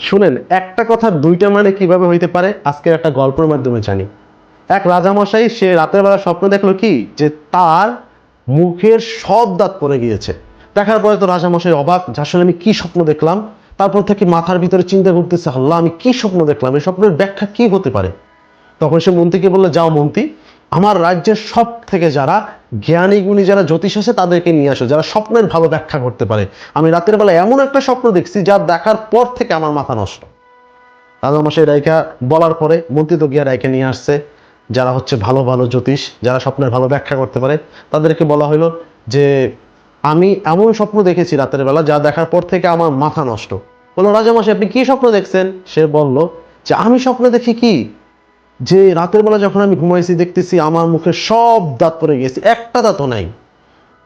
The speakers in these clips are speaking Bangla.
শুনেন, একটা কথা দুইটা মানে কীভাবে হইতে পারে? আজকের একটা গল্পের মাধ্যমে জানি। এক রাজামশাই, সে রাতের বেলা স্বপ্ন দেখল কি? যে তার মুখের সব দাঁত পড়ে গিয়েছে। দেখার পরে তো রাজামশাই অবাক, যে আসলে আমি কি স্বপ্ন দেখলাম? তারপর থেকে মাথার ভিতরে চিন্তা করতেছে আল্লাহ, আমি কি স্বপ্ন দেখলাম? এই স্বপ্নের ব্যাখ্যা কি হতে পারে? তখন সে মন্ত্রীকে বলল, যাও মন্ত্রী আমার রাজ্যের সব থেকে যারা জ্ঞানী গুণী যারা জ্যোতিষ আছে, তাদেরকে নিয়ে আসো, যারা স্বপ্নের ভালো ব্যাখ্যা করতে পারে। আমি রাতের বেলা এমন একটা স্বপ্ন দেখছি, যা দেখার পর থেকে আমার মাথা নষ্ট। রাজামশাই রায়কা বলার পরে মন্ত্রী তো গিয়া রায়কে নিয়ে আসছে, যারা হচ্ছে ভালো ভালো জ্যোতিষ, যারা স্বপ্নের ভালো ব্যাখ্যা করতে পারে, তাদেরকে বলা হলো যে, আমি এমন স্বপ্ন দেখেছি রাতের বেলা, যা দেখার পর থেকে আমার মাথা নষ্ট। বলল রাজামশাই আপনি কি স্বপ্ন দেখছেন? সে বলল যে, আমি স্বপ্ন দেখি কি? যে রাতের বেলা যখন আমি ঘুমাইছি, দেখতেছি আমার মুখে সব দাঁত পড়ে গেছে, একটা দাঁতও নাই।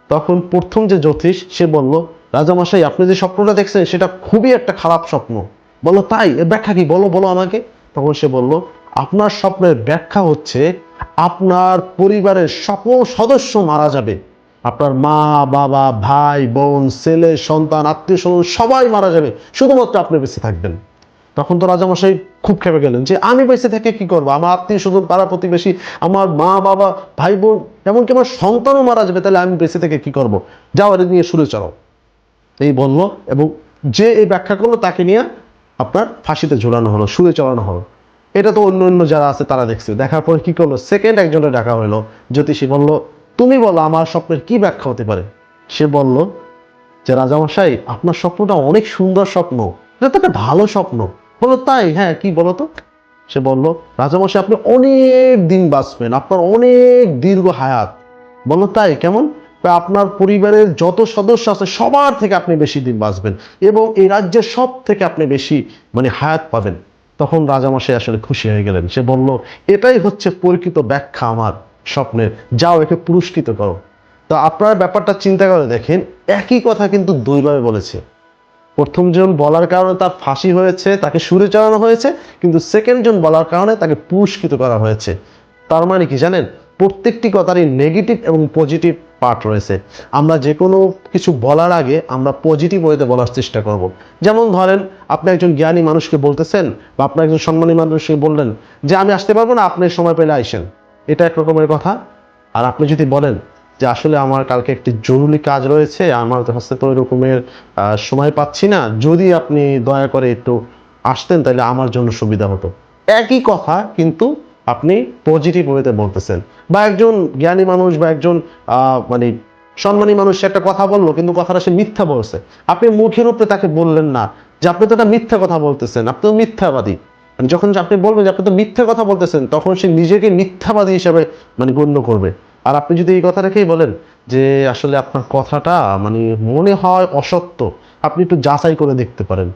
তখন প্রথম যে জ্যোতিষ, সে বলল রাজামশাই আপনি যে স্বপ্নটা দেখছেন, সেটা খুবই একটা খারাপ স্বপ্ন। বলো তাই? এর ব্যাখ্যা কি? বলো বলো আমাকে। তখন সে বলল, আপনার স্বপ্নের ব্যাখ্যা হচ্ছে, আপনার পরিবারের সকল সদস্য মারা যাবে। আপনার মা, বাবা, ভাই, বোন, ছেলে, সন্তান আত্মীয় স্বজন সবাই মারা যাবে। শুধুমাত্র আপনি বেঁচে থাকবেন। তখন তো রাজামশাই খুব খেপে গেলেন যে, আমি বেঁচে থেকে কি করব? আমার আত্মীয় স্বজন, পাড়া প্রতিবেশী, আমার মা, বাবা ভাই বোন এমনকি আমার সন্তানও মারা যাবে, তাহলে আমি বেঁচে থেকে কি করব? যাও এটা নিয়ে শুরু চলো। এই বলল এবং যে এই ব্যাখ্যা করল, তাকে নিয়ে আপনার ফাঁসিতে ঝুলানো হলো শুয়ে চড়ানো হলো। এটা তো অন্য অন্য যারা আছে, তারা দেখছে। দেখার পর কি করল? সেকেন্ড একজনের ডাকা হলো। জ্যোতিষী বলল, তুমি বলো, আমার স্বপ্নের কি ব্যাখ্যা হতে পারে? সে বলল যে, রাজামশাই, আপনার স্বপ্নটা অনেক সুন্দর স্বপ্ন। এটা তো একটা ভালো স্বপ্ন। বলো তাই হ্যাঁ কি বলো তো সে বলল, রাজামশাই, আপনি অনেক দিন বাঁচবেন, আপনার অনেক দীর্ঘ হায়াত। বলো তাই, কেমন? আপনার পরিবারের যত সদস্য আছে, সবার থেকে আপনি বেশি দিন বাঁচবেন এবং এই রাজ্যের সব থেকে আপনি বেশি মানে হায়াত পাবেন। তখন রাজামশাই আসলে খুশি হয়ে গেলেন। সে বলল, এটাই হচ্ছে পরিচিত ব্যাখ্যা আমার স্বপ্নের। যাও, একে পুরস্কৃত করো। তো আপনার ব্যাপারটা চিন্তা করে দেখেন, একই কথা কিন্তু দুইভাবে বলেছে। প্রথম জন বলার কারণে তার ফাঁসি হয়েছে, তাকে সুরে চালানো হয়েছে, কিন্তু সেকেন্ড জন বলার কারণে তাকে পুরস্কৃত করা হয়েছে। তার মানে কি জানেন? প্রত্যেকটি কথারই নেগেটিভ এবং পজিটিভ পার্ট রয়েছে। আমরা যে কোনো কিছু বলার আগে আমরা পজিটিভ ওয়েতে বলার চেষ্টা করব। যেমন ধরেন, আপনি একজন জ্ঞানী মানুষকে বলতেছেন বা আপনি একজন সম্মানী মানুষকে বললেন যে, আমি আসতে পারব না, আপনি সময় পেলে আইসেন। এটা এক রকমের কথা। আর আপনি যদি বলেন যে আসলে আমার কালকে একটি জরুরি কাজ রয়েছে আমার হচ্ছে তো ওই রকমের আহ, সময় পাচ্ছি না। যদি আপনি দয়া করে একটু আসতেন তাহলে আমার জন্য সুবিধা হতো। একই কথা কিন্তু আপনি পজিটিভ ওয়েতে বলতেছেন। বা একজন জ্ঞানী মানুষ বা একজন মানে সম্মানী মানুষ একটা কথা বলল কিন্তু কথাটা সে মিথ্যা বলছে। আপনি মুখের উপরে তাকে বললেন না যে আপনি তো একটা মিথ্যা কথা বলতেছেন আপনি তো মিথ্যাবাদী। মানে যখন আপনি বলবেন যে আপনি তো মিথ্যা কথা বলতেছেন তখন সে নিজেকে মিথ্যাবাদী হিসাবে মানে গণ্য করবে। আর আপনি যদি এই কথা রেখেই বলেন যে আসলে আপনার কথাটা মানে মনে হয় অসত্য, আপনি একটু যাচাই করে দেখতে পারেন।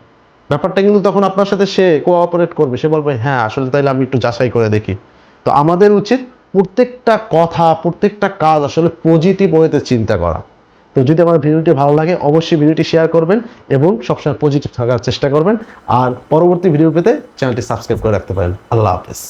ব্যাপারটা কিন্তু তখন আপনার সাথে সে কোঅপারেট করবে, সে বলবে হ্যাঁ আসলে তাইলে আমি একটু যাচাই করে দেখি। তো আমাদের উচিত প্রত্যেকটা কথা, প্রত্যেকটা কাজ আসলে পজিটিভ ওয়েতে চিন্তা করা। তো যদি আমার ভিডিওটি ভালো লাগে, অবশ্যই ভিডিওটি শেয়ার করবেন এবং সবসময় পজিটিভ থাকার চেষ্টা করবেন। আর পরবর্তী ভিডিও পেতে চ্যানেলটি সাবস্ক্রাইব করে রাখতে পারেন। আল্লাহ হাফেজ।